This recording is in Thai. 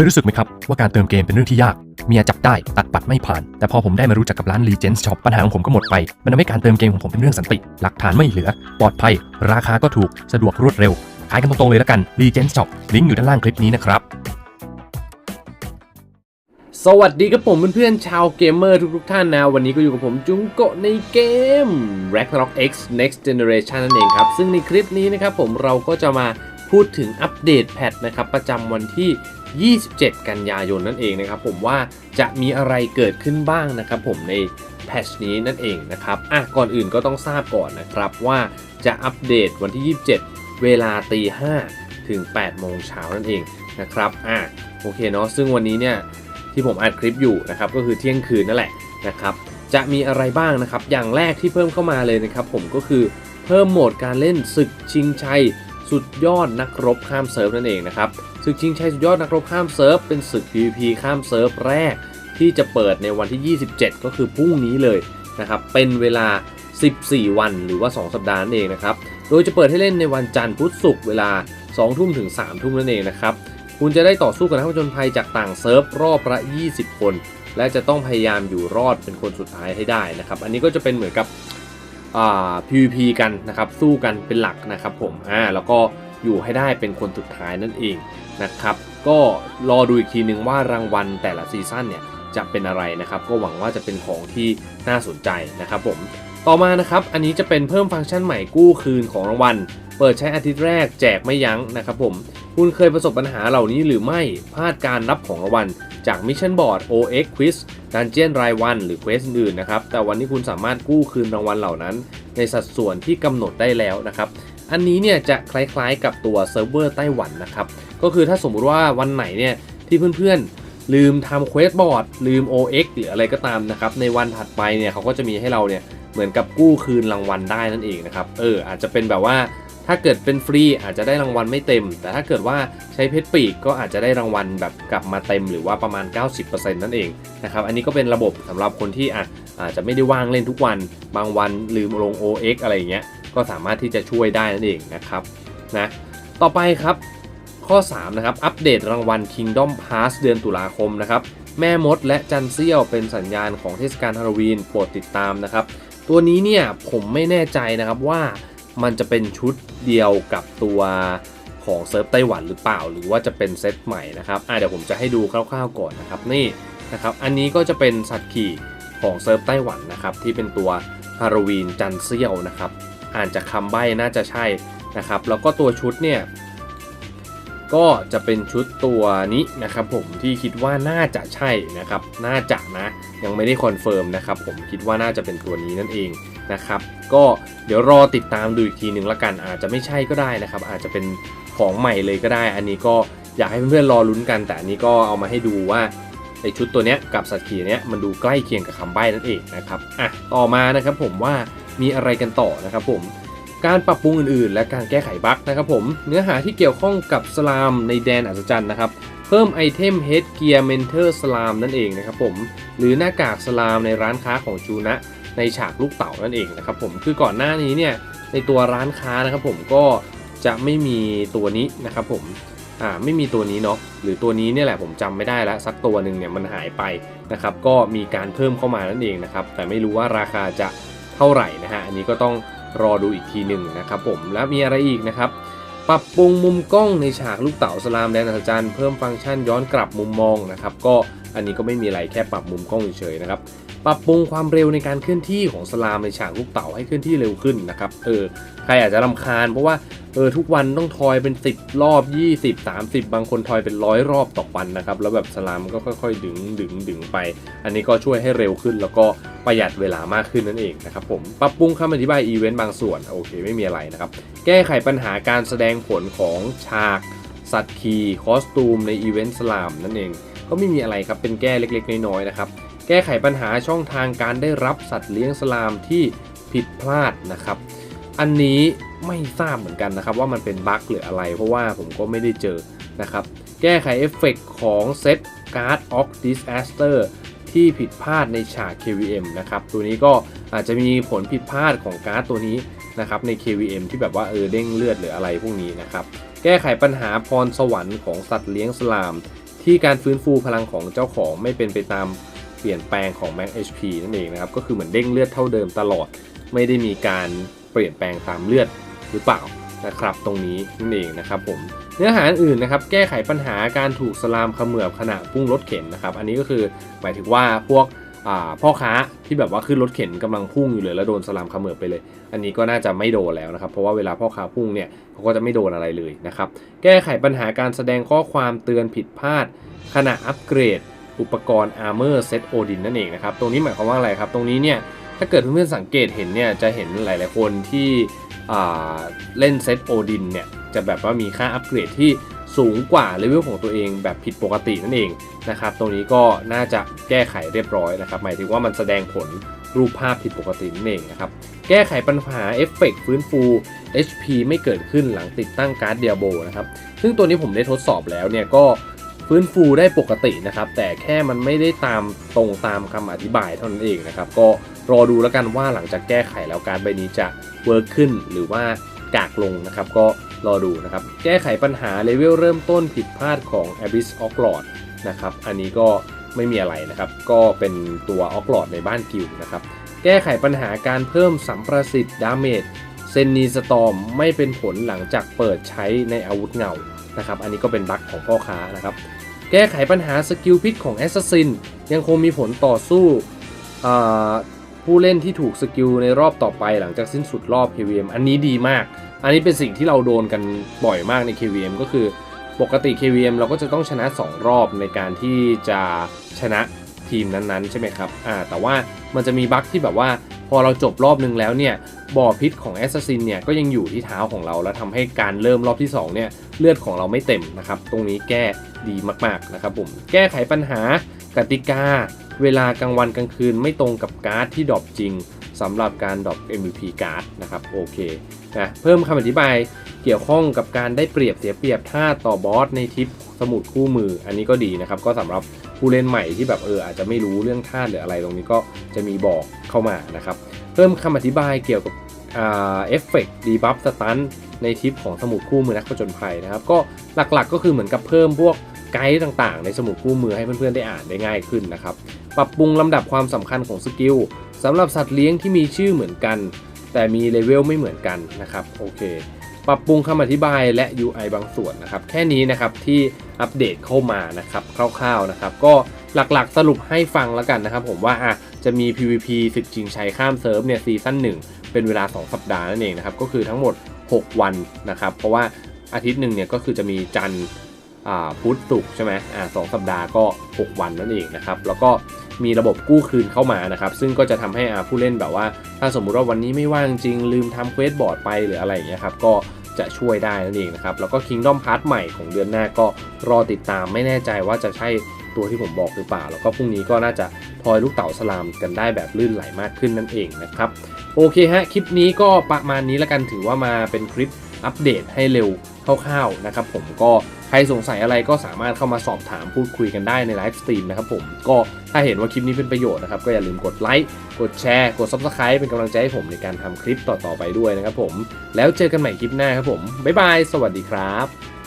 คยรู้สึกไหมครับ ว่าการเติมเกมเป็นเรื่องที่ยาก เมียจับได้ตัดบัตรไม่ผ่าน แต่พอผมได้มารู้จักกับร้าน Legends Shop ปัญหาของผมก็หมดไป มันทำให้การเติมเกมของผมเป็นเรื่องสันติ หลักฐานไม่เหลือ ปลอดภัย ราคาก็ถูกสะดวกรวดเร็ว ขายกันตรงๆเลยและกัน Legends Shop ลิงก์อยู่ด้านล่างคลิปนี้นะครับสวัสดีครับผมเพื่อนๆชาวเกมเมอร์ทุกๆท่านนะ วันนี้ก็อยู่กับผมจุงโกะในเกม Ragnarok X Next Generation นั่นเองครับ ซึ่งในคลิปนี้นะครับผมเราก็จะมาพูดถึงอัปเดตแพทนะครับ ประจำวันที่ 27 กันยายนนั่นเองนะครับผมว่าจะมีอะไรเกิดขึ้นบ้างนะครับผมในแพทชนี้นั่นเองนะครับอะก่อนอื่นก็ต้องทราบก่อนนะครับว่าจะอัปเดตวันที่ 27 เวลาตี5ถึง8โมงเช้านั่นเองนะครับอะโอเคเนาะซึ่งวันนี้เนี่ยที่ผมอัดคลิปอยู่นะครับก็คือเที่ยงคืนนั่นแหละนะครับจะมีอะไรบ้างนะครับ อย่างแรกที่เพิ่มเข้ามาเลยนะครับผมก็คือเพิ่มโหมดการเล่นศึกชิงชัย สุดยอดนักรบข้ามเซิร์ฟนั่นเองนะครับ ศึกชิงชัยสุดยอดนักรบข้ามเซิร์ฟ เป็นศึก PVP ข้ามเซิร์ฟแรก ที่จะเปิดในวันที่ 27 ก็คือพรุ่งนี้เลยนะครับเป็นเวลา 14 วันหรือว่า 2 สัปดาห์นั่นเองนะครับโดยจะเปิดให้เล่นในวันจันทร์พุธศุกร์เวลา 2 ทุ่มถึง 3 ทุ่มนั่นเองนะครับคุณจะได้ต่อสู้กับนักผจญภัยจากต่างเซิร์ฟรอบละ20 คน และจะต้องพยายามอยู่รอดเป็นคนสุดท้ายให้ได้นะครับอันนี้ก็จะเป็นเหมือนกับ PVP กันนะครับสู้กันเป็นหลักนะครับผมอ่าแล้วก็ อยู่ให้ได้เป็นคนสุดท้ายนั่นเองนะครับ ก็รอดูอีกทีนึงว่ารางวัลแต่ละซีซั่นเนี่ยจะเป็นอะไรนะครับ ก็หวังว่าจะเป็นของที่น่าสนใจนะครับผมต่อมานะครับ อันนี้จะเป็นเพิ่มฟังก์ชันใหม่กู้คืนของรางวัล เปิดใช้อาทิตย์แรกแจกไม่ยั้งนะครับผม คุณเคยประสบปัญหาเหล่านี้หรือไม่ พลาดการรับของรางวัล จากมิชชั่นบอร์ด OX Quiz ดันเจียนรายวันหรือเควสอื่นนะครับ แต่วันนี้คุณสามารถกู้คืนรางวัลเหล่านั้น ในสัดส่วนที่กำหนดได้แล้วนะครับ อันนี้เนี่ยจะคล้ายๆกับตัวเซิร์ฟเวอร์ไต้หวันนะครับ ก็คือถ้าสมมุติว่าวันไหนเนี่ยที่เพื่อนๆ ลืมทำเควสบอร์ดลืม OX หรืออะไรก็ตามนะครับ ในวันถัดไปเนี่ยเขาก็จะมีให้เราเนี่ยเหมือนกับกู้คืนรางวัลได้นั่นเองนะครับ เอออาจจะเป็นแบบว่า ถ้าเกิดเป็นฟรีอาจจะได้รางวัลไม่เต็ม แต่ถ้าเกิดว่าใช้เพชรปีกก็อาจจะได้รางวัลแบบกลับมาเต็มหรือว่าประมาณ 90%นั่นเองนะครับอันนี้ก็เป็นระบบสำหรับคนที่ออาจจะไม่ได้ว่างเล่นทุกวันบางวันลืมลง OX อะไรอย่างเงี้ยก็สามารถที่จะช่วยได้นั่นเองนะครับนะต่อไปครับข้อ 3 นะครับ อัปเดตรางวัล Kingdom Pass เดือนตุลาคมนะครับ แม่มดและจันเซี่ยวเป็นสัญญาณของเทศกาลฮาโลวีนโปรดติดตามนะครับ ตัวนี้เนี่ยผมไม่แน่ใจนะครับว่า มันจะเป็นชุดเดียวกับตัวของเซิร์ฟไต้หวันหรือเปล่า หรือว่าจะเป็นเซตใหม่นะครับอะเดี๋ยวผมจะให้ดูคร่าวๆก่อนนะครับนี่นะครับอันนี้ก็จะเป็นสัตว์ขี่ของเซิร์ฟไต้หวันนะครับที่เป็นตัวฮาโลวีนจันเซียวนะครับอ่านจากคำใบ้น่าจะใช่นะครับแล้วก็ตัวชุดเนี่ยก็จะเป็นชุดตัวนี้นะครับผมที่คิดว่าน่าจะใช่นะครับน่าจะนะยังไม่ได้คอนเฟิร์มนะครับผมคิดว่าน่าจะเป็นตัวนี้นั่นเอง นะครับ ก็เดี๋ยวรอติดตามดูอีกทีหนึ่งละกัน อาจจะไม่ใช่ก็ได้นะครับ อาจจะเป็นของใหม่เลยก็ได้ อันนี้ก็อยากให้เพื่อนๆรอลุ้นกัน แต่อันนี้ก็เอามาให้ดูว่าไอชุดตัวเนี้ยกับสัตว์ขี่เนี้ยมันดูใกล้เคียงกับคำใบ้นั่นเองนะครับอะต่อมานะครับผมว่ามีอะไรกันต่อนะครับผมการปรับปรุงอื่นๆ และการแก้ไขบั๊กนะครับผมเนื้อหาที่เกี่ยวข้องกับสลามในแดนอัศจรรย์นะครับเพิ่มไอเทม Head Gear Mentor สลามนั่นเองนะครับผมหรือหน้ากากสลามในร้านค้าของจูนะ ในฉากลูกเต๋านั่นเองนะครับผมคือก่อนหน้านี้เนี่ยในตัวร้านค้านะครับผมก็จะไม่มีตัวนี้นะครับผมอ่าไม่มีตัวนี้เนาะหรือตัวนี้เนี่ยแหละผมจำไม่ได้แล้วสักตัวหนึ่งเนี่ยมันหายไปนะครับก็มีการเพิ่มเข้ามานั่นเองนะครับแต่ไม่รู้ว่าราคาจะเท่าไหร่นะฮะอันนี้ก็ต้องรอดูอีกทีหนึ่งนะครับผมแล้วมีอะไรอีกนะครับปรับปรุงมุมกล้องในฉากลูกเต๋าสลามแดนอัศจรรย์เพิ่มฟังก์ชันย้อนกลับมุมมองนะครับก็อันนี้ก็ไม่มีอะไรแค่ปรับมุมกล้องเฉยๆนะครับ ปรับปรุงความเร็วในการเคลื่อนที่ของสลามในฉากลูกเต๋าให้เคลื่อนที่เร็วขึ้นนะครับเออใครอาจจะรำคาญเพราะว่าเออทุกวันต้องทอยเป็น 10 รอบ 20 30 บางคนทอยเป็นร้อยรอบต่อวันนะครับ แล้วแบบสลามมันก็ค่อยๆ ดึงดึงดึงไป อันนี้ก็ช่วยให้เร็วขึ้น แล้วก็ประหยัดเวลามากขึ้นนั่นเองนะครับผมปรับปรุงคำอธิบายอีเวนต์บางส่วนโอเคไม่มีอะไรนะครับ แก้ไขปัญหาการแสดงผลของฉาก สัตว์คีคอสตูมในอีเวนต์สลามนั่นเองก็ไม่มีอะไรครับเป็นแก้เล็กๆ น้อยๆนะครับ แก้ไขปัญหาช่องทางการได้รับสัตว์เลี้ยงสลามที่ผิดพลาดนะครับ อันนี้ไม่ทราบเหมือนกันนะครับ ว่ามันเป็นบั๊กหรืออะไร เพราะว่าผมก็ไม่ได้เจอนะครับ แก้ไขเอฟเฟกต์ของเซตการ์ดออฟดิสแอสเตอร์ที่ผิดพลาดในฉาก KVM นะครับ ตัวนี้ก็อาจจะมีผลผิดพลาดของการ์ดตัวนี้นะครับใน KVM ที่แบบว่าเออเด้งเลือดหรืออะไรพวกนี้นะครับ แก้ไขปัญหาพรสวรรค์ของสัตว์เลี้ยงสลาม ที่การฟื้นฟูพลังของเจ้าของไม่เป็นไปตาม เปลี่ยนแปลงของ Max HP นั่นเองนะครับ ก็คือเหมือนเด้งเลือดเท่าเดิมตลอด ไม่ได้มีการเปลี่ยนแปลงตามเลือดหรือเปล่านะครับ ตรงนี้นั่นเองนะครับผมเนื้อหาอื่นนะครับ แก้ไขปัญหาการถูกสลามขมือบขณะพุ่งรถเข็นนะครับ อันนี้ก็คือหมายถึงว่าพวกพ่อค้าที่แบบว่าขึ้นรถเข็นกำลังพุ่งอยู่เลยแล้วโดนสลามขมือบไปเลย อันนี้ก็น่าจะไม่โดนแล้วนะครับ เพราะว่าเวลาพ่อค้าพุ่งเนี่ยเขาก็จะไม่โดนอะไรเลยนะครับ แก้ไขปัญหาการแสดงข้อความเตือนผิดพลาด ขณะอัปเกรด อุปกรณ์ Armor Set Odin นั่นเองนะครับ ตรงนี้หมายความว่าอะไรครับ ตรงนี้เนี่ย ถ้าเกิดเพื่อนๆสังเกตเห็นเนี่ย จะเห็นหลายๆคนที่เล่นเซตโอดินเนี่ย จะแบบว่ามีค่าอัปเกรดที่สูงกว่าเลเวลของตัวเองแบบผิดปกตินั่นเองนะครับ ตรงนี้ก็น่าจะแก้ไขเรียบร้อยนะครับ หมายถึงว่ามันแสดงผลรูปภาพผิดปกตินั่นเองนะครับ แก้ไขปัญหาเอฟเฟกต์ฟื้นฟู HP ไม่เกิดขึ้นหลังติดตั้งการ์ดเดียโบนะครับ ซึ่งตัวนี้ผมได้ทดสอบแล้วเนี่ยก็ ฟื้นฟูได้ปกตินะครับ แต่แค่มันไม่ได้ตามตรงตามคำอธิบายเท่านั้นเองนะครับ ก็รอดูแล้วกันว่าหลังจากแก้ไขแล้วการใบนี้จะเวิร์กขึ้นหรือว่ากากลงนะครับ ก็รอดูนะครับ แก้ไขปัญหาเลเวลเริ่มต้นผิดพลาดของ Abyss o c l o d นะครับ อันนี้ก็ไม่มีอะไรนะครับ ก็เป็นตัว o c l o d ในบ้านกิลด์นะครับ แก้ไขปัญหาการเพิ่มสัมประสิทธิ์ดาเมจเซนนีสตอมไม่เป็นผลหลังจากเปิดใช้ในอาวุธเงานะครับ อันนี้ก็เป็นบั๊กของพ่อค้านะครับ แก้ไขปัญหาสกิลพิษของแอสซัสซินยังคงมีผลต่อสู้ผู้เล่นที่ถูกสกิลในรอบต่อไปหลังจากสิ้นสุดรอบ KVM อันนี้ดีมาก อันนี้เป็นสิ่งที่เราโดนกันบ่อยมากใน KVM ก็คือปกติ KVM เราก็จะต้องชนะ 2 รอบในการที่จะชนะ ทีมนั้นๆใช่ไหมครับอ่าแต่ว่ามันจะมีบั๊กที่แบบว่าพอเราจบรอบนึงแล้วเนี่ยบ่อพิษของแอสซัสซินเนี่ยก็ยังอยู่ที่เท้าของเรา แล้วทำให้การเริ่มรอบที่2เนี่ยเลือดของเราไม่เต็มนะครับตรงนี้แก้ดีมากๆนะครับผมแก้ไขปัญหากติกา เวลากลางวันกลางคืนไม่ตรงกับการ์ดที่ดรอปจริงสำหรับการดรอป MVP การ์ดนะครับโอเคนะเพิ่มคำอธิบายเกี่ยวข้องกับการได้เปรียบเสียเปรียบท่าต่อบอสในทิปสมุดคู่มือ อันนี้ก็ดีนะครับก็สำหรับ ผู้เล่นใหม่ที่แบบเอออาจจะไม่รู้เรื่องท่าหรืออะไรตรงนี้ก็จะมีบอกเข้ามานะครับ เพิ่มคำอธิบายเกี่ยวกับอ่าเอฟเฟกต์ดีบัฟสตันในทิปของสมุดคู่มือนักผจญภัยนะครับ ก็หลักๆก็คือเหมือนกับเพิ่มพวกไกด์ต่างๆ ในสมุดคู่มือให้เพื่อนๆได้อ่านได้ง่ายขึ้นนะครับ ปรับปรุงลำดับความสำคัญของสกิลสำหรับสัตว์เลี้ยงที่มีชื่อเหมือนกัน แต่มีเลเวลไม่เหมือนกันนะครับโอเค ปรับปรุงคำอธิบายและ UI บางส่วนนะครับ แค่นี้นะครับที่อัปเดตเข้ามานะครับคร่าวๆนะครับ ก็หลักๆสรุปให้ฟังแล้วกันนะครับ ผมว่าอะจะมี PVP ศึกชิงชัยข้ามเซิร์ฟเนี่ยซีซั่น1 เป็นเวลา 2 สัปดาห์นั่นเองนะครับ ก็คือทั้งหมด 6 วันนะครับ เพราะว่าอาทิตย์หนึ่งเนี่ยก็คือจะมีจันทร์ พุธศุกร์ใช่ไหมอ่าสองสัปดาห์ก็ 6 วันนั่นเองนะครับ แล้วก็มีระบบกู้คืนเข้ามานะครับ ซึ่งก็จะทำให้ผู้เล่นแบบว่า ถ้าสมมุติว่าวันนี้ไม่ว่างจริง ลืมทำเควสบอร์ดไปหรืออะไรอย่างเงี้ยครับ ก็จะช่วยได้นั่นเองนะครับ แล้วก็ Kingdom Pass ใหม่ของเดือนหน้าก็รอติดตามไม่แน่ใจว่าจะใช่ตัวที่ผมบอกหรือเปล่า แล้วก็พรุ่งนี้ก็น่าจะทอยลูกเต๋าสลามกันได้แบบลื่นไหลมากขึ้นนั่นเองนะครับ โอเคฮะ คลิปนี้ก็ประมาณนี้แล้วกันถือว่ามาเป็นคลิปอัปเดตให้เร็วคร่าวๆนะครับ ผมก็ ใครสงสัยอะไรก็สามารถเข้ามาสอบถามพูดคุยกันได้ในไลฟ์สตรีมนะครับผมก็ถ้าเห็นว่าคลิปนี้เป็นประโยชน์นะครับก็อย่าลืมกดไลค์กดแชร์กด Subscribe เป็นกำลังใจให้ผมในการทำคลิปต่อๆไปด้วยนะครับผมแล้วเจอกันใหม่คลิปหน้าครับผมบ๊ายบายสวัสดีครับ